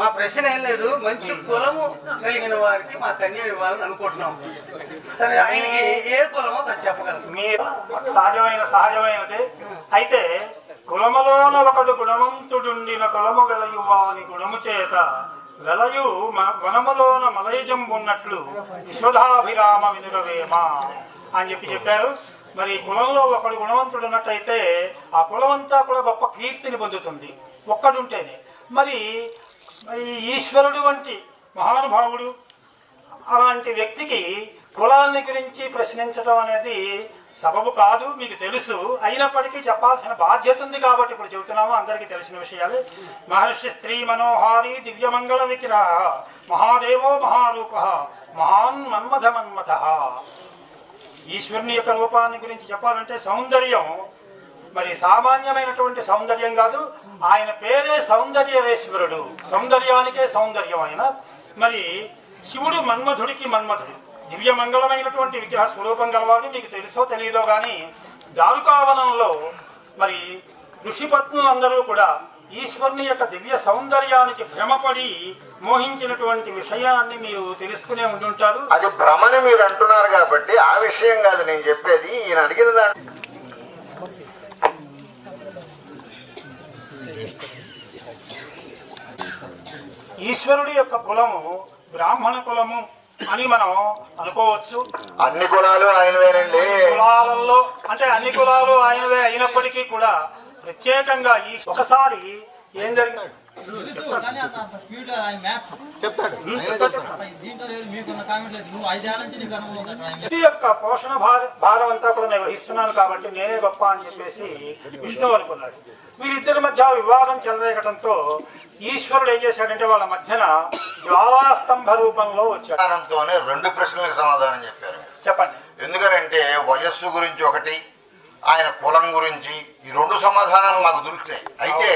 మా ప్రశ్న ఏం లేదు. మంచి కులము కలిగిన వారికి మా కన్య ఇవ్వాలని అనుకుంటున్నాం. సరే ఆయనకి ఏ కులమో అది చెప్పగలరు. మీరు సహజమైన సహజమైనది. అయితే కులములోన ఒకడు గుణవంతుడుండిన కులము వెలయువాని గుణము చేత వెలయు వనములోన మలయజం ఉన్నట్లు విశ్వధాభిరామ వినురవేమ అని చెప్పి చెప్పారు. మరి కులంలో ఒకడు గుణవంతుడు ఉన్నట్టయితే ఆ కులమంతా కూడా గొప్ప కీర్తిని పొందుతుంది. ఒక్కడుంటేనే. మరి ఈశ్వరుడు వంటి మహానుభావుడు అలాంటి వ్యక్తికి కులాన్ని గురించి ప్రశ్నించడం అనేది సబబు కాదు మీకు తెలుసు. అయినప్పటికీ చెప్పాల్సిన బాధ్యత ఉంది కాబట్టి ఇప్పుడు చెబుతున్నాము. అందరికీ తెలిసిన విషయాలు. మహర్షి స్త్రీ మనోహారి దివ్యమంగళ విగ్రహ మహాదేవో మహారూప మహాన్ మన్మథ మన్మథ. ఈశ్వరుని యొక్క రూపాన్ని గురించి చెప్పాలంటే సౌందర్యం మరి సామాన్యమైనటువంటి సౌందర్యం కాదు. ఆయన పేరే సౌందర్యవేశ్వరుడు. సౌందర్యానికే సౌందర్యం ఆయన మరి శివుడు మన్మధుడికి మన్మధుడు. దివ్య మంగళమైనటువంటి విగ్రహ స్వరూపం గలవాడు మీకు తెలుసో తెలియదో కానీ దారుకావనంలో మరి ఋషిపత్నులందరూ కూడా ఈశ్వరుని యొక్క దివ్య సౌందర్యానికి భ్రమపడి మోహించినటువంటి విషయాన్ని మీరు తెలుసుకునే ఉంటుంటారు అది భ్రమని మీరు అంటున్నారు కాబట్టి ఆ విషయం కాదు నేను చెప్పేది. ఈయన అడిగిన దాంట్లో ఈశ్వరుడి యొక్క కులము బ్రాహ్మణ కులము అని మనం అనుకోవచ్చు. అన్ని కులాలు ఆయనవేనండి. కులాలలో అంటే అన్ని కులాలు ఆయనవే అయినప్పటికీ కూడా ప్రత్యేకంగా ఈ ఒకసారి ఏం జరిగింది ఇది యొక్క పోషణ భార భారం అంతా కూడా నిర్వహిస్తున్నాను కాబట్టి నేనే గొప్ప అని చెప్పేసి విష్ణువు అనుకున్నాడు. వీరిద్దరి మధ్య వివాదం చెలరేగటంతో ఈశ్వరుడు ఏం చేశాడంటే వాళ్ళ మధ్యన జ్వాలాస్తంభ రూపంలో వచ్చాడు. రెండు ప్రశ్నలకు సమాధానం చెప్పారు. చెప్పండి. ఎందుకనంటే వయస్సు గురించి ఒకటి ఆయన కులం గురించి ఈ రెండు సమాధానాలు మాకు దొరికినాయి అయితే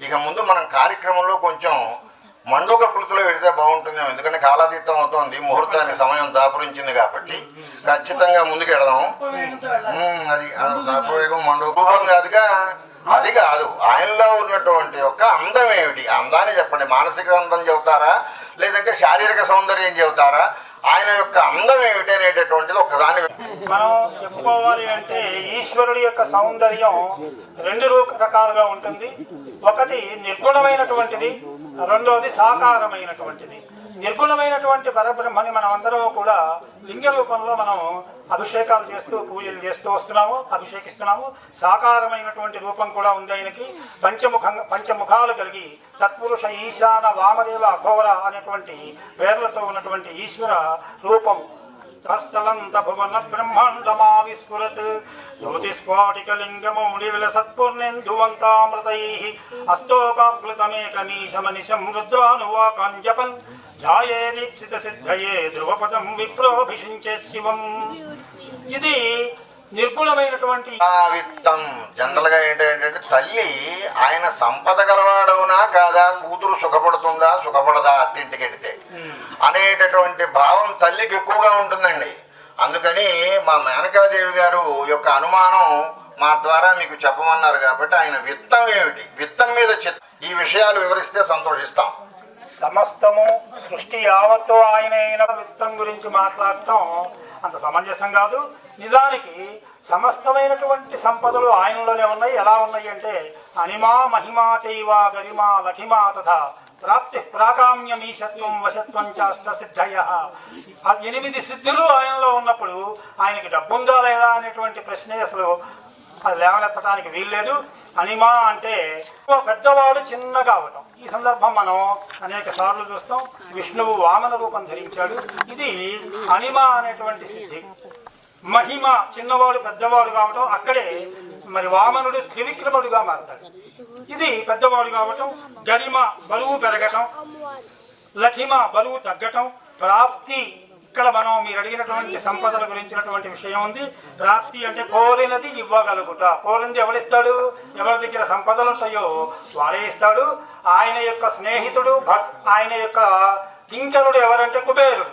ఇక ముందు మనం కార్యక్రమంలో కొంచెం మండుక పులుతులో పెడితే బాగుంటుంది ఎందుకంటే కాలాతీతం అవుతోంది ముహూర్తానికి సమయం దాపురించింది కాబట్టి ఖచ్చితంగా ముందుకు వెళదాం. అది దాపవేగం మండుక రూపం కాదుగా అది కాదు ఆయనలో ఉన్నటువంటి యొక్క అందం ఏమిటి? అందాన్ని చెప్పండి. మానసిక అందం చెబుతారా? లేదంటే శారీరక సౌందర్యం చెబుతారా? ఆయన యొక్క అందం ఏమిటి అనేటటువంటిది ఒకదాని మనం చెప్పుకోవాలి అంటే ఈశ్వరుడి యొక్క సౌందర్యం రెండు రకాలుగా ఉంటుంది. ఒకటి నిర్గుణమైనటువంటిది రెండవది సాకారమైనటువంటిది. నిర్గుణమైనటువంటి పరబ్రహ్మని మనం అందరం కూడా లింగ రూపంలో మనం అభిషేకాలు చేస్తూ పూజలు చేస్తూ వస్తున్నాము అభిషేకిస్తున్నాము. సాకారమైనటువంటి రూపం కూడా ఉంది ఆయనకి. పంచముఖంగా పంచముఖాలు కలిగి తత్పురుష ఈశాన వామదేవ అఘోర అనేటువంటి పేర్లతో ఉన్నటువంటి ఈశ్వర రూపం సహస్రలంత భువన బ్రహ్మాండమావిస్ఫురత్ విస్ఫురత్ జ్యోతిస్ఫాటికలింగమౌళి విలసత్పూర్ణేందువంతామృతై అస్తోకాప్లుతమేకమీశమనిశం రుద్రానువాకాంజపన్ ధ్యాయే దీప్సిత సిద్ధయే ధ్రువపదం విప్రోభిషించే శివం ఇది నిర్గుణమైనటువంటి విత్తం జనరల్గా ఏంటంటే తల్లి ఆయన సంపద గలవాడవునా కాదా? కూతురు సుఖపడుతుందా? సుఖపడదా? అత్తింటికి వెడితే అనేటటువంటి భావం తల్లికి ఎక్కువగా ఉంటుందండి. అందుకని మా మేనకాదేవి గారు యొక్క అనుమానం మా ద్వారా మీకు చెప్పమన్నారు కాబట్టి ఆయన విత్తం ఏమిటి? విత్తం మీద ఈ విషయాలు వివరిస్తే సంతోషిస్తాం. సమస్తము సృష్టి యావత్తు ఆయన విత్తం గురించి మాట్లాడటం అంత సమంజసం కాదు. నిజానికి సమస్తమైనటువంటి సంపదలు ఆయనలోనే ఉన్నాయి. ఎలా ఉన్నాయి అంటే అనిమా మహిమా చైవ గరిమా లఖిమా తథా ప్రాప్తి ప్రాకామ్యమీశత్వం వశత్వం చాష్ట సిద్ధయ. ఎనిమిది సిద్ధులు ఆయనలో ఉన్నప్పుడు ఆయనకి డబ్బుందా లేదా అనేటువంటి ప్రశ్నే అసలు అది లేవనెత్తడానికి వీల్లేదు. అనిమా అంటే పెద్దవాడు చిన్నగా అవటం. ఈ సందర్భం మనం అనేక సార్లు చూస్తాం. విష్ణువు వామన రూపం ధరించాడు. ఇది అనిమ అనేటువంటి సిద్ధి. మహిమ చిన్నవాడు పెద్దవాడు కావటం అక్కడే మరి వామనుడు త్రివిక్రముడుగా మారతాడు. ఇది పెద్దవాడు కావటం గరిమ బరువు పెరగటం లఠిమ బరువు తగ్గటం ప్రాప్తి ఇక్కడ మనం మీరు అడిగినటువంటి సంపదల గురించినటువంటి విషయం ఉంది. ప్రాప్తి అంటే కోరినది ఇవ్వగలుగుట కోరింది ఎవరిస్తాడు? ఎవరి దగ్గర సంపదలు ఉంటాయో వాడే ఇస్తాడు. ఆయన యొక్క స్నేహితుడు ఆయన యొక్క కింకరుడు ఎవరంటే కుబేరుడు.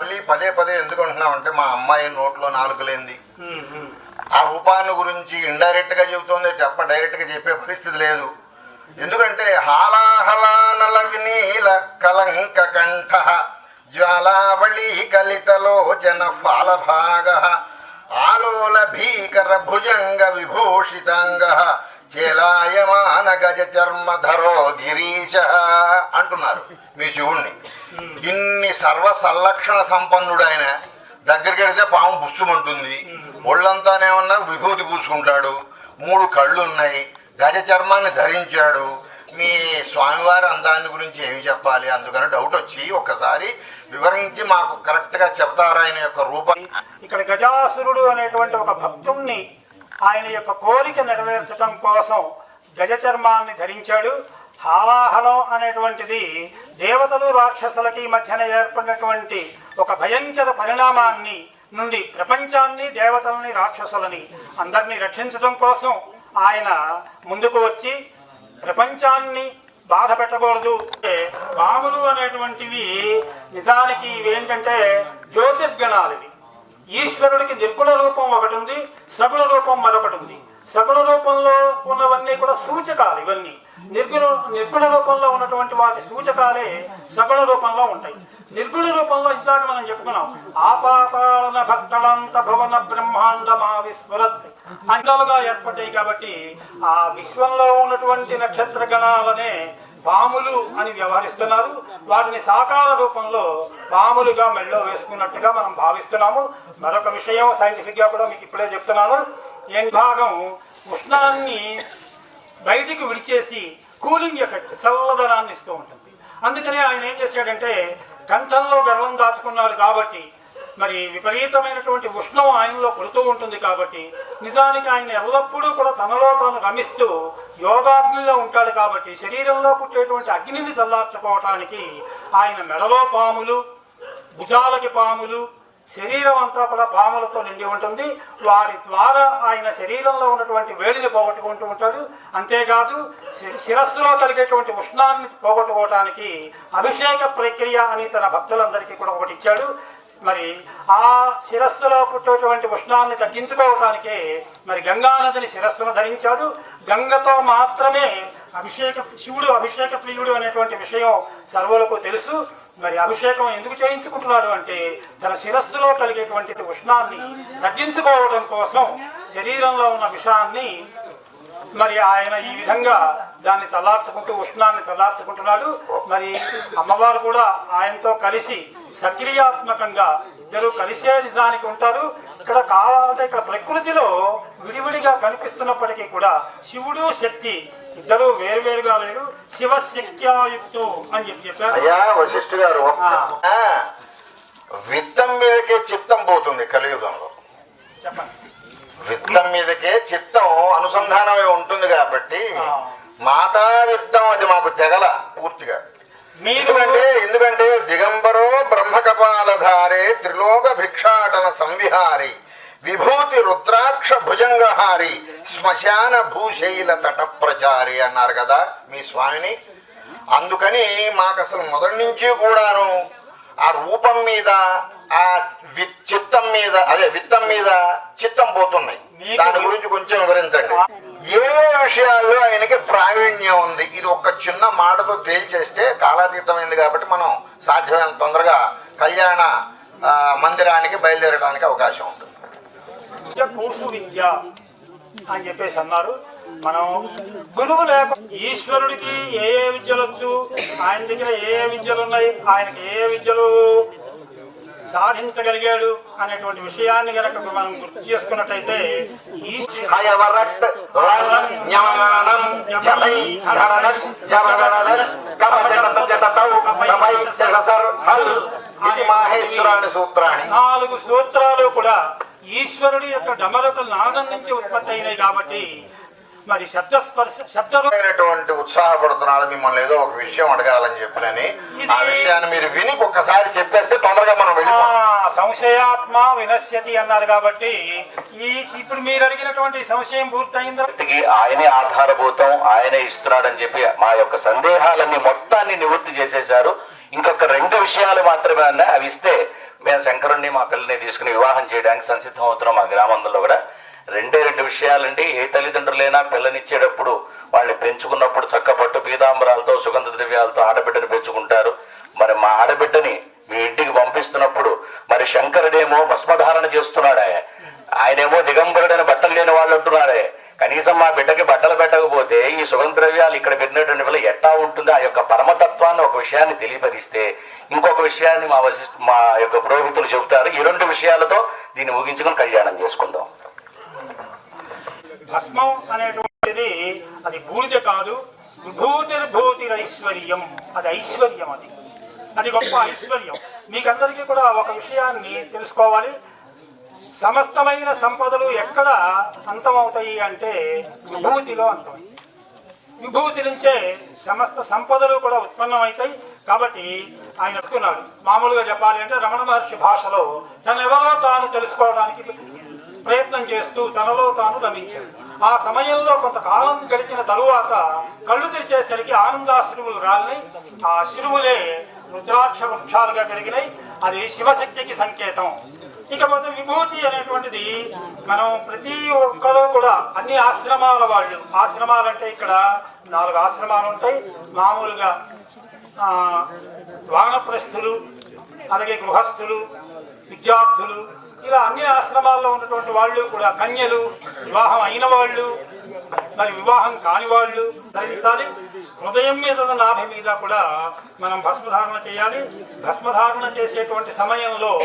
మళ్ళీ పదే పదే ఎందుకు అంటున్నామంటే మా అమ్మాయి నోట్లో ఉమ్, ఉమ్. ఆ రూపాన్ని గురించి ఇండైరెక్ట్గా చెబుతోంది చెప్ప డైరెక్ట్గా చెప్పే పరిస్థితి లేదు. ఎందుకంటే హాలాహలానల విని కలంక కంఠ. జ్వాలావళీ కలితలోచన ఫాలభాగ ఆలోల భీకర భుజంగ విభూషితాంగ చేలాయమాన గజ చర్మధరో గిరీశ అంటున్నారు మీ శివుణ్ణి. ఇన్ని సర్వ సంలక్షణ సంపన్నుడు ఆయన. దగ్గరికి వెళ్తే పాము పుష్యమంటుంది ఒళ్ళంతానేమన్నా విభూతి పూసుకుంటాడు. మూడు కళ్ళు ఉన్నాయి గజ చర్మాన్ని ధరించాడు. మీ స్వామివారి అందాన్ని గురించి ఏమి చెప్పాలి? అందుకని డౌట్ వచ్చి ఒక్కసారి వివరించి మాకు కరెక్ట్గా చెప్తారా ఆయన యొక్క రూపం. ఇక్కడ గజాసురుడు అనేటువంటి ఒక భక్తుణ్ణి ఆయన యొక్క కోరిక నెరవేర్చడం కోసం గజ చర్మాన్ని ధరించాడు. హాలాహలం అనేటువంటిది దేవతలు రాక్షసులకి మధ్యన ఏర్పడినటువంటి ఒక భయంకర పరిణామాన్ని నుండి ప్రపంచాన్ని దేవతలని రాక్షసులని అందరినీ రక్షించడం కోసం ఆయన ముందుకు వచ్చి ప్రపంచాన్ని బాధ పెట్టకూడదు అంటే పాములు అనేటువంటివి నిజానికి ఇవేంటంటే జ్యోతిర్గణాలు ఇవి. ఈశ్వరుడికి నిర్గుణ రూపం ఒకటి ఉంది సగుణ రూపం మరొకటి ఉంది. సగుణ రూపంలో ఉన్నవన్నీ కూడా సూచకాలు ఇవన్నీ. నిర్గుణ నిర్గుణ రూపంలో ఉన్నటువంటి వాటి సూచకాలే సగుణ రూపంలో ఉంటాయి. నిర్గుణ రూపంలో ఇందాక మనం చెప్పుకున్నాం ఆపాతాళన భక్తలంత భవన బ్రహ్మాండమా విస్మరత్. అంటాలుగా ఏర్పడ్డాయి కాబట్టి ఆ విశ్వంలో ఉన్నటువంటి నక్షత్ర గణాలనే పాములు అని వ్యవహరిస్తున్నారు. వాటిని సాకార రూపంలో పాములుగా మెళ్ళో వేసుకున్నట్టుగా మనం భావిస్తున్నాము. మరొక విషయం సైంటిఫిక్గా కూడా మీకు ఇప్పుడే చెప్తున్నాను. ఏం భాగం ఉష్ణాన్ని బయటికి విడిచేసి కూలింగ్ ఎఫెక్ట్ చల్లదనాన్ని ఇస్తూ ఉంటుంది. అందుకనే ఆయన ఏం చేశాడంటే కంఠంలో గర్వం దాచుకున్నాడు కాబట్టి మరి విపరీతమైనటువంటి ఉష్ణం ఆయనలో పుడుతూ ఉంటుంది కాబట్టి నిజానికి ఆయన ఎల్లప్పుడూ కూడా తనలో తాను రమిస్తూ యోగాగ్నిలో ఉంటాడు కాబట్టి శరీరంలో పుట్టేటువంటి అగ్నిని చల్లార్చుకోవటానికి ఆయన మెడలో పాములు భుజాలకి పాములు శరీరం అంతా కూడా పాములతో నిండి ఉంటుంది. వారి ద్వారా ఆయన శరీరంలో ఉన్నటువంటి వేడిని పోగొట్టుకుంటూ ఉంటాడు. అంతేకాదు శిరస్సులో కలిగేటువంటి ఉష్ణాన్ని పోగొట్టుకోవటానికి అభిషేక ప్రక్రియ అని తన భక్తులందరికీ కూడా ఒకటి ఇచ్చాడు. మరి ఆ శిరస్సులో పుట్టేటువంటి ఉష్ణాన్ని తగ్గించుకోవటానికే మరి గంగానదిని శిరస్సును ధరించాడు. గంగతో మాత్రమే అభిషేక శివుడు అభిషేక ప్రియుడు అనేటువంటి విషయం సర్వులకు తెలుసు. మరి అభిషేకం ఎందుకు చేయించుకుంటున్నాడు అంటే తన శిరస్సులో కలిగేటువంటి ఉష్ణాన్ని తగ్గించుకోవడం కోసం శరీరంలో ఉన్న విషాన్ని మరి ఆయన ఈ విధంగా దాన్ని చల్లార్చుకుంటూ ఉష్ణాన్ని చల్లార్చుకుంటున్నాడు. మరి అమ్మవారు కూడా ఆయనతో కలిసి సక్రియాత్మకంగా ఇద్దరు కలిసే నిజానికి ఉంటారు. ఇక్కడ కావాలంటే ఇక్కడ ప్రకృతిలో విడివిడిగా కనిపిస్తున్నప్పటికీ కూడా శివుడు శక్తి ఇద్దరు వేరువేరుగా లేరు. శివశక్త్యాయుక్తు అని చెప్పి చెప్పారు. విత్తం మీదకే చిత్తం పోతుంది కలియుగంలో. చెప్పండి. విత్తం మీదకే చిత్తం అనుసంధానమై ఉంటుంది కాబట్టి. మాతా విత్తం అది మాకు తెగల పూర్తిగా. ఎందుకంటే ఎందుకంటే దిగంబరో బ్రహ్మకపాలధారే త్రిలోక భిక్షాటన సంవిహారి విభూతి రుద్రాక్ష భుజంగహారి శ్మశాన భూశైల తట ప్రచారి అన్నారు కదా మీ స్వామిని. అందుకని మాకు అసలు మొదటి నుంచి కూడాను ఆ రూపం మీద ఆ చిత్తం మీద అదే విత్తం మీద చిత్తం పోతున్నాయి. దాని గురించి కొంచెం వివరించండి. ఏ ఏ విషయాల్లో ఆయనకి ప్రావీణ్యం ఉంది? ఇది ఒక చిన్న మాటతో తేల్చేస్తే కాలాతీతమైంది కాబట్టి మనం సాధ్యమైన తొందరగా కళ్యాణ మందిరానికి బయలుదేరడానికి అవకాశం ఉంటుంది. విద్య విద్య అని చెప్పేసి అన్నారు. మనం గురువు లేక ఈశ్వరుడికి ఏ ఏ విద్యలు వచ్చు? ఆయన దగ్గర ఏ ఏ విద్యలు ఉన్నాయి? ఆయనకి ఏ ఏ విద్యలు సాధించగలిగాడు అనేటువంటి విషయాన్ని కనుక మనం గుర్తు చేసుకున్నట్టయితే సూత్రాన్ని నాలుగు సూత్రాలు కూడా ఈశ్వరుడి యొక్క డమరుక నాదం నుంచి ఉత్పత్తి అయినాయి కాబట్టి మరి శబ్ద స్పర్శ శబ్ద అయినటువంటి ఉత్సాహపడుతున్నాడు మిమ్మల్ని ఏదో ఒక విషయం అడగాలని చెప్పినని. ఆ విషయాన్ని మీరు విని ఒక్కసారి చెప్పేస్తే తొందరగా మనం సంశయాత్మ వినశ్యతి అన్నారు కాబట్టి ఈ ఇప్పుడు మీరు అడిగినటువంటి సంశయం పూర్తయిందా? ఆయనే ఆధారభూతం ఆయనే ఇస్తున్నాడని చెప్పి మా యొక్క సందేహాలన్నీ మొత్తాన్ని నివృత్తి చేసేశారు. ఇంకొక రెండు విషయాలు మాత్రమే ఉన్నాయి అవి ఇస్తే మేము శంకరుణ్ణి మా పిల్లని తీసుకుని వివాహం చేయడానికి సంసిద్ధం అవుతున్నాం మా గ్రామంలో కూడా. రెండే రెండు విషయాలండి. ఏ తల్లిదండ్రులైనా పిల్లనిచ్చేటప్పుడు వాళ్ళని పెంచుకున్నప్పుడు చక్క పట్టు పీతాంబరాలతో సుగంధ ద్రవ్యాలతో ఆడబిడ్డని పెంచుకుంటారు. మరి మా ఆడబిడ్డని మీ ఇంటికి పంపిస్తున్నప్పుడు మరి శంకరుడేమో భస్మధారణ చేస్తున్నాడే. ఆయనేమో దిగంబరుడని బట్టలు లేని వాళ్ళు అంటున్నాడే కనీసం మా బిడ్డకి బట్టలు పెట్టకపోతే ఈ సుగంధ ద్రవ్యాలు ఇక్కడ పెట్టినటువంటి వల్ల ఎట్టా ఉంటుంది? ఆ యొక్క పరమతత్వాన్ని ఒక విషయాన్ని తెలియపరిస్తే ఇంకొక విషయాన్ని మా వశి మా యొక్క పురోహితులు చెబుతారు. ఈ రెండు విషయాలతో దీన్ని ముగించుకొని కళ్యాణం చేసుకుందాం. భస్మం అనేటువంటిది అది బూడిద కాదు విభూతిర్భూతిరైశ్వర్యం. అది ఐశ్వర్యం అది. అది గొప్ప ఐశ్వర్యం. మీకందరికీ కూడా ఒక విషయాన్ని తెలుసుకోవాలి. సమస్తమైన సంపదలు ఎక్కడ అంతమవుతాయి అంటే విభూతిలో అంతమవుతాయి విభూతి నుంచే సమస్త సంపదలు కూడా ఉత్పన్నమవుతాయి. కాబట్టి ఆయన మామూలుగా చెప్పాలి అంటే రమణ మహర్షి భాషలో తనెవరో తాను తెలుసుకోవడానికి ప్రయత్నం చేస్తూ తనలో తాను రమించాడు ఆ సమయంలో కొంతకాలం గడిచిన తరువాత కళ్ళు తెరిచేసరికి ఆనందాశ్రువులు రాలినాయి. ఆ అశ్రువులే రుద్రాక్ష వృక్షాలుగా పెరిగినాయి అది శివశక్తికి సంకేతం. ఇకపోతే విభూతి అనేటువంటిది మనం ప్రతి ఒక్కరూ కూడా అన్ని ఆశ్రమాల వాళ్ళు. ఆశ్రమాలు అంటే ఇక్కడ నాలుగు ఆశ్రమాలు ఉంటాయి. మామూలుగా వానప్రస్థులు అలాగే గృహస్థులు విద్యార్థులు ఇలా అన్ని ఆశ్రమాల్లో ఉన్నటువంటి వాళ్ళు కూడా కన్యలు వివాహం అయిన వాళ్ళు మరి వివాహం కాని వాళ్ళు ధరించాలి. హృదయం మీద ఉన్న నాభి మీద కూడా మనం భస్మధారణ చేయాలి. భస్మధారణ చేసేటువంటి సమయంలో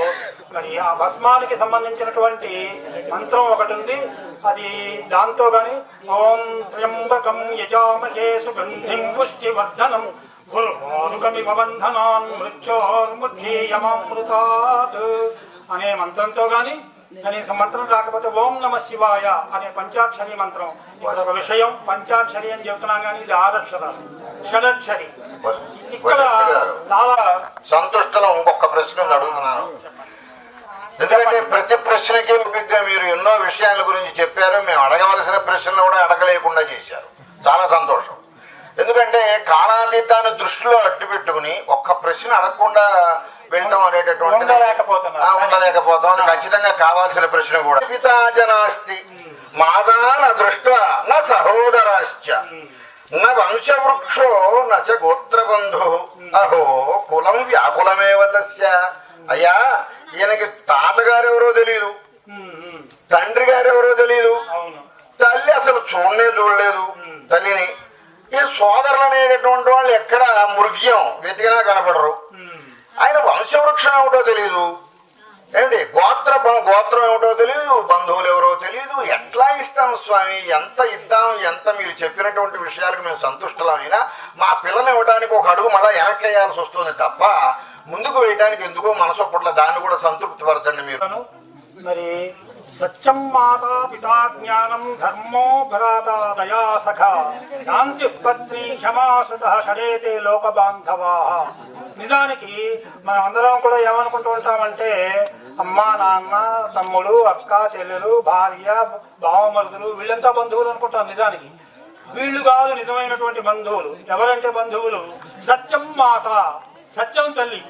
మరి ఆ భస్మానికి సంబంధించినటువంటి మంత్రం ఒకటి ఉంది. అది దాంతో గాని ఓం త్ర్యంబకం యజామహే సుగంధిం పుష్టివర్ధనం ఉర్వారుకమివ బంధనాన్ మృత్యోర్ముక్షీయమామృతాత్ అనే మంత్రంతో గాని కనీసం మంత్రం రాకపోతే ఓం నమ శివాయ అనే పంచాక్షరి మంత్రం. ఇక్కడ ఒక విషయం పంచాక్షరి అని చెబుతున్నాం కానీ ఇది ఆరక్షరాలు షడక్షరి. ఇక్కడ చాలా సంతుష్టలో ఇంకొక ప్రశ్న అడుగుతున్నాను. ఎందుకంటే ప్రతి ప్రశ్నకి ఓపికగా మీరు ఎన్నో విషయాల గురించి చెప్పారు మేము అడగవలసిన ప్రశ్నలు కూడా అడగలేకుండా చేశారు. చాలా సంతోషం. ఎందుకంటే కాలాతీతాన్ని దృష్టిలో అట్టు పెట్టుకుని ఒక్క ప్రశ్న అడగకుండా వెళ్ళటం అనేటటువంటి. ఉండలేకపోతాం ఖచ్చితంగా కావాల్సిన ప్రశ్న కూడా. పితాజనాస్తి. మాదాన దృష్ట నా సహోదరాశ్చ. న వంశవృక్షో నచ గోత్రబంధు. అహో కులం వ్యాకులమేవ తస్య. అయ్యా ఈయనకి తాతగారు ఎవరో తెలియదు తండ్రి గారు ఎవరో తెలియదు తల్లి అసలు చూడనే చూడలేదు. తల్లిని. ఈ సోదరులు అనేటటువంటి వాళ్ళు ఎక్కడ మృగ్యం వెతికినా కనపడరు. ఆయన వంశవృక్షం ఏమిటో తెలియదు ఏంటి? గోత్ర గోత్రం ఏమిటో తెలియదు బంధువులు ఎవరో తెలియదు ఎట్లా ఇస్తాం స్వామి? ఎంత ఇద్దాం? ఎంత మీరు చెప్పినటువంటి విషయాలకు మేము సంతుష్టమైనా మా పిల్లని ఇవ్వడానికి ఒక అడుగు మళ్ళీ వెనక్కేయాల్సి వస్తుంది తప్ప ముందుకు వేయడానికి ఎందుకో మనసు పట్ల దాన్ని కూడా సంతృప్తి పరచండి మీరు. మరి సత్యం మాతా పితా జ్ఞానం ధర్మో భ్రాతా దయా సఖ. శాంతి పత్ని క్షమాసుత షడేతే లోక బాంధవా నిజానికి మనం అందరం కూడా ఏమనుకుంటూ ఉంటామంటే అమ్మ నాన్న తమ్ముడు అక్క చెల్లెలు భార్య భావమరుదులు వీళ్ళంతా బంధువులు అనుకుంటాం నిజానికి. వీళ్ళు కాదు నిజమైనటువంటి బంధువులు. ఎవరంటే బంధువులు? సత్యం మాత. సత్యం తల్లి.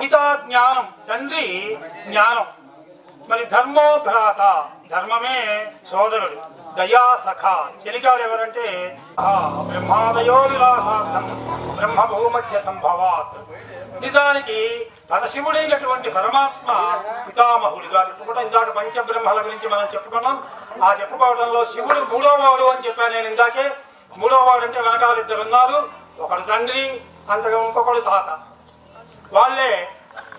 పితా జ్ఞానం. తండ్రి జ్ఞానం. మరి ధర్మో భ్రాత. ధర్మమే సోదరుడు. దయా సఖ. చెలికాడు ఎవరంటే ఆ బ్రహ్మాదయో విలాసార్థం. బ్రహ్మభూమధ్య సంభవాత్. నిజానికి పరశివుడైనటువంటి పరమాత్మ పితామహుడిగా చెప్పుకుంటాం. ఇందాక పంచబ్రహ్మల గురించి మనం చెప్పుకున్నాం. ఆ చెప్పుకోవడంలో శివుడు మూడోవాడు అని చెప్పాను నేను ఇందాకే. మూడోవాడు అంటే వెనకాల ఇద్దరు ఉన్నారు ఒకడు తండ్రి అంతగా ఇంకొకడు తాత. వాళ్ళే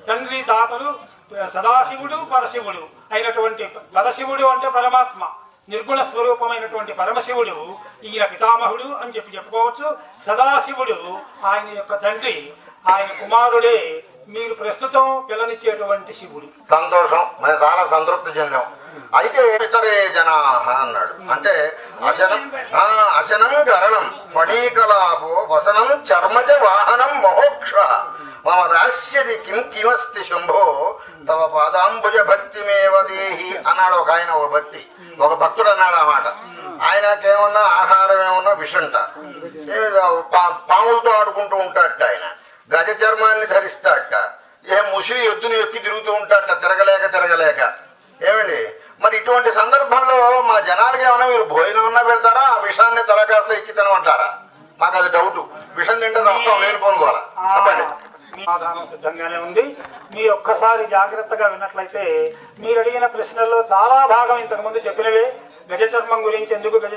తండ్రి తాతలు సదాశివుడు పరశివుడు అయినటువంటి పరశివుడు అంటే పరమాత్మ. నిర్గుణ స్వరూపమైనటువంటి పరమశివుడు ఈయన పితామహుడు అని చెప్పి చెప్పుకోవచ్చు. సదాశివుడు ఆయన యొక్క తండ్రి ఆయన కుమారుడే మీరు ప్రస్తుతం పిల్లనిచ్చేటువంటి శివుడు. సంతోషం. మేము చాలా సంతృప్తి చెందాం అయితే ఇతరే జనా అన్నాడు. అంటే అశనం ఆ, అశనం గరణం ఫణీకలాపో వసనం చర్మజ వాహనం మహోక్ష మమ దాస్యది కిం కిమస్తి శంభో తమ పాదాంబుజ భక్తిమేవ దేహి అన్నాడు ఒక ఆయన ఒక భక్తి. ఒక భక్తుడు అన్నాడు అన్నమాట ఆయనకేమన్నా ఆహారం ఏమన్నా విషంట పాములతో ఆడుకుంటూ ఉంటాడట ఆయన. గజ చర్మాన్ని ధరిస్తాడట. ఏ ముసిరి ఎత్తుని ఎక్కి తిరుగుతూ ఉంటాడట తిరగలేక తిరగలేక. ఏమండి? మరి ఇటువంటి సందర్భంలో మా జనాలకి ఏమైనా మీరు భోజనం ఉన్నా పెడతారా? ఆ విషాన్ని తలకాస్త ఇచ్చి తినమంటారా? మాకు అది డౌట్ విషం తింటే వస్తాం లేనిపోనుకోవాలా చెప్పండి. సమాధానం సిద్ధంగానే ఉంది. మీరు ఒక్కసారి జాగ్రత్తగా విన్నట్లయితే మీరు అడిగిన ప్రశ్నల్లో చాలా భాగం ఇంతకుముందు చెప్పినవే. గజ చర్మం గురించి ఎందుకు గజ